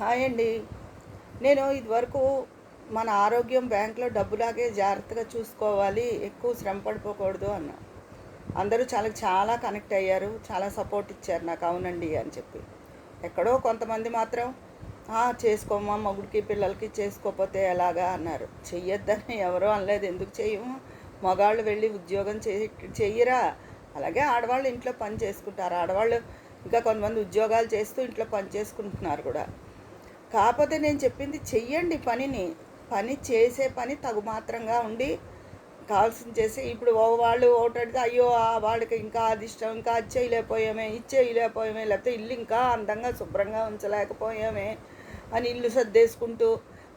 Hi అండి. నేను ఇదివరకు మన ఆరోగ్యం బ్యాంక్లో డబ్బులాగే జాగ్రత్తగా చూసుకోవాలి ఎక్కువ శ్రమ పడిపోకూడదు అన్న. అందరూ చాలా చాలా కనెక్ట్ అయ్యారు చాలా సపోర్ట్ ఇచ్చారు నాకు అవునండి అని చెప్పి. ఎక్కడో కొంతమంది మాత్రం చేసుకోమా మగుడికి పిల్లలకి చేసుకోకపోతే ఎలాగా? అన్నారు. చెయ్యొద్దని ఎవరో అనలేదు ఎందుకు చేయము మగాళ్ళు వెళ్ళి ఉద్యోగం చెయ్యి చెయ్యరా? అలాగే ఆడవాళ్ళు ఇంట్లో పని చేసుకుంటారు. ఆడవాళ్ళు ఇంకా కొంతమంది ఉద్యోగాలు చేస్తూ ఇంట్లో పని చేసుకుంటున్నారు కూడా. కాకపోతే నేను చెప్పింది చెయ్యండి పనిని. పని చేసే పని తగు మాత్రంగా ఉండి కావాల్సింది చేసి ఇప్పుడు ఓ వాళ్ళు ఒకటి అయ్యో ఆ ఇంకా అది ఇష్టం ఇంకా అది చేయలేకపోయామే ఇది చేయలేకపోయామే లేకపోతే ఇల్లు ఇంకా అందంగా శుభ్రంగా ఉంచలేకపోయామే అని ఇల్లు సర్దేసుకుంటూ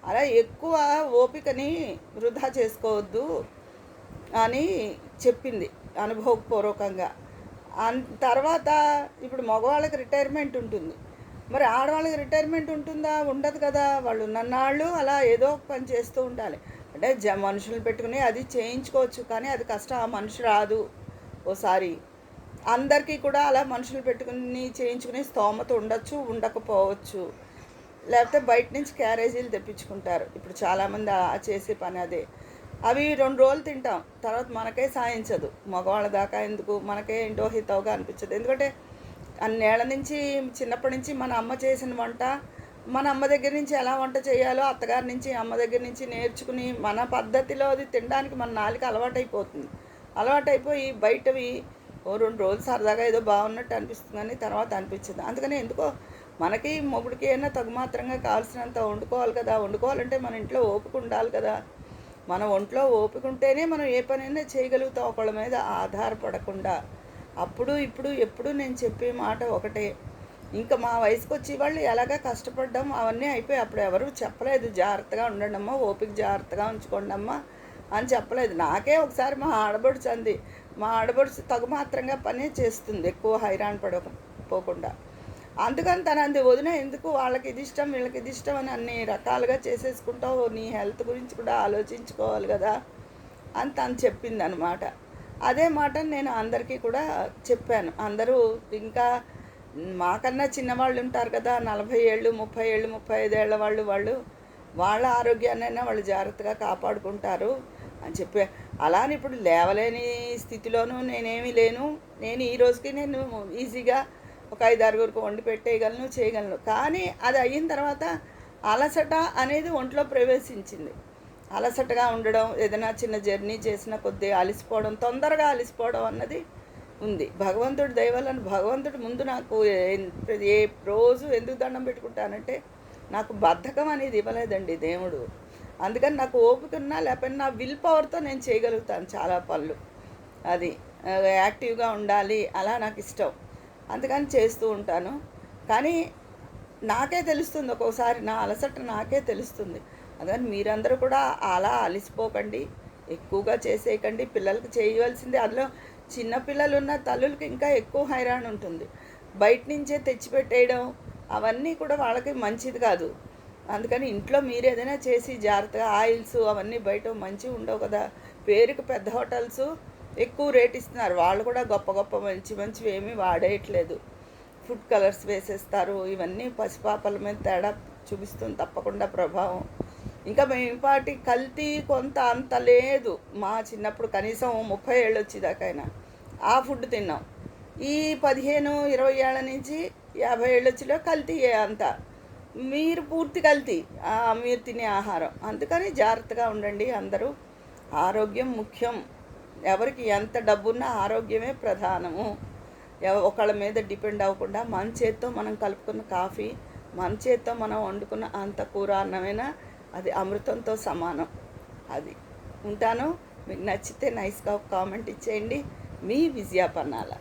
అలా ఎక్కువ ఓపికని వృధా చేసుకోవద్దు అని చెప్పింది అనుభవపూర్వకంగా. అన్ తర్వాత ఇప్పుడు మగవాళ్ళకి రిటైర్మెంట్ ఉంటుంది. మరి ఆడవాళ్ళకి రిటైర్మెంట్ ఉంటుందా? ఉండదు కదా. వాళ్ళు ఉన్నన్నాళ్ళు అలా ఏదో ఒక పని చేస్తూ ఉండాలి. అంటే జ మనుషులు పెట్టుకుని అది చేయించుకోవచ్చు కానీ అది కష్టం. ఆ మనిషి రాదు ఓసారి. అందరికీ కూడా అలా మనుషులు పెట్టుకుని చేయించుకునే స్తోమత ఉండొచ్చు ఉండకపోవచ్చు. లేకపోతే బయట నుంచి క్యారేజీలు తెప్పించుకుంటారు. ఇప్పుడు చాలామంది ఆ చేసే పని అదే. అవి రెండు రోజులు తింటాం. తర్వాత మనకే సాయించదు మగవాళ్ళ దాకా ఎందుకు? మనకే ఏంటో హితవుగా అనిపించదు. ఎందుకంటే అన్నేళ్ళ నుంచి చిన్నప్పటి నుంచి మన అమ్మ చేసిన వంట మన అమ్మ దగ్గర నుంచి ఎలా వంట చేయాలో అత్తగారి నుంచి అమ్మ దగ్గర నుంచి నేర్చుకుని మన పద్ధతిలో అది తినడానికి మన నాలుక అలవాటైపోతుంది. అలవాటైపోయి బయటవి ఓ రెండు రోజులు సరదాగా ఏదో బాగున్నట్టు అనిపిస్తుంది కానీ తర్వాత అనిపించదు. అందుకని ఎందుకో మనకి మొగుడికి అయినా తగుమాత్రంగా కావాల్సినంత వండుకోవాలి కదా. వండుకోవాలంటే మన ఇంట్లో ఓపిక ఉండాలి కదా. మన ఒంట్లో ఓపిక ఉంటేనే మనం ఏ పనైనా చేయగలుగుతాం. ఒకళ్ళ మీద ఆధారపడకుండా. అప్పుడు ఇప్పుడు ఎప్పుడు నేను చెప్పే మాట ఒకటే. ఇంకా మా వయసుకు వచ్చే వాళ్ళు ఎలాగ కష్టపడ్డాం అవన్నీ అయిపోయి అప్పుడు ఎవరు చెప్పలేదు జాగ్రత్తగా ఉండండి అమ్మా ఓపిక జాగ్రత్తగా ఉంచుకోండి అమ్మా అని చెప్పలేదు. నాకే ఒకసారి మా ఆడబడుచు అంది. మా ఆడబడుచు తగు మాత్రంగా పనే చేస్తుంది ఎక్కువ హైరాణ పడక పోకుండా. అందుకని తన అంది వదిన ఎందుకు వాళ్ళకి ఇది ఇష్టం వీళ్ళకి ఇది ఇష్టం అని అన్ని రకాలుగా చేసేసుకుంటావు నీ హెల్త్ గురించి కూడా ఆలోచించుకోవాలి కదా అని తను చెప్పింది అనమాట అదే మాట నేను అందరికీ కూడా చెప్పాను. అందరూ ఇంకా మాకన్నా చిన్నవాళ్ళు ఉంటారు కదా నలభై ఏళ్ళు ముప్పై ఏళ్ళు ముప్పై ఐదేళ్ళ వాళ్ళు వాళ్ళు వాళ్ళ ఆరోగ్యాన్నైనా వాళ్ళు జాగ్రత్తగా కాపాడుకుంటారు అని చెప్పి. అలానే ఇప్పుడు లేవలేని స్థితిలోనూ నేనేమీ లేను. నేను ఈ రోజుకి నేను ఈజీగా ఒక ఐదు ఆరుగురికి వండి పెట్టేయగలను చేయగలను. కానీ అది అయిన తర్వాత అలసట అనేది ఒంట్లో ప్రవేశించింది. అలసటగా ఉండడం ఏదైనా చిన్న జర్నీ చేసిన కొద్దిగా అలసిపోవడం తొందరగా అలసిపోవడం అన్నది ఉంది. భగవంతుడు దయవలన భగవంతుడు ముందు నాకు ఏ- రోజు ఎందుకు దండం పెట్టుకుంటానంటే నాకు బద్ధకం అనేది ఇవ్వలేదండి దేవుడు. అందుకని నాకు ఓపిక ఉన్నా లేకపోతే నా విల్ పవర్తో నేను చేయగలుగుతాను చాలా పనులు. అది యాక్టివ్గా ఉండాలి అలా నాకు ఇష్టం. అందుకని చేస్తూ ఉంటాను. కానీ నాకే తెలుస్తుంది ఒక్కోసారి నా అలసట నాకే తెలుస్తుంది. అందుకని మీరందరూ కూడా అలా అలసిపోకండి ఎక్కువగా చేసేయకండి. పిల్లలకి చేయవలసింది అందులో చిన్నపిల్లలు ఉన్న తల్లులకి ఇంకా ఎక్కువ హైరాణ ఉంటుంది. బయట నుంచే తెచ్చిపెట్టేయడం అవన్నీ కూడా వాళ్ళకి మంచిది కాదు. అందుకని ఇంట్లో మీరు ఏదైనా చేసి జాగ్రత్తగా ఆయిల్స్ అవన్నీ బయట మంచిగా ఉండవు కదా. పేరుకి పెద్ద హోటల్స్ ఎక్కువ రేట్ ఇస్తున్నారు. వాళ్ళు కూడా గొప్ప గొప్ప మంచి మంచివి ఏమీ వాడేయట్లేదు. ఫుడ్ కలర్స్ వేసేస్తారు. ఇవన్నీ పసిపాపల మీద తేడా చూపిస్తుంది తప్పకుండా ప్రభావం. ఇంకా మేపాటి కల్తీ కొంత అంత లేదు. మా చిన్నప్పుడు కనీసం ముప్పై ఏళ్ళు వచ్చేదాకైనా ఆ ఫుడ్ తిన్నాం. ఈ పదిహేను ఇరవై ఏళ్ళ నుంచి యాభై ఏళ్ళు వచ్చిలో కల్తీ అంత. మీరు పూర్తి కల్తీ. మీరు తినే ఆహారం. అందుకని జాగ్రత్తగా ఉండండి అందరూ. ఆరోగ్యం ముఖ్యం. ఎవరికి ఎంత డబ్బున్నా ఆరోగ్యమే ప్రధానము. ఒకళ్ళ మీద డిపెండ్ అవ్వకుండా మన చేత్తో మనం కలుపుకున్న కాఫీ మన చేత్తో మనం వండుకున్న అంత కూర అన్నమైనా? అది అమృతంతో సమానం. అది ఉంటాను. మీకు నచ్చితే నైస్గా ఒక కామెంట్ ఇచ్చేయండి. మీ విజయాపన్నాల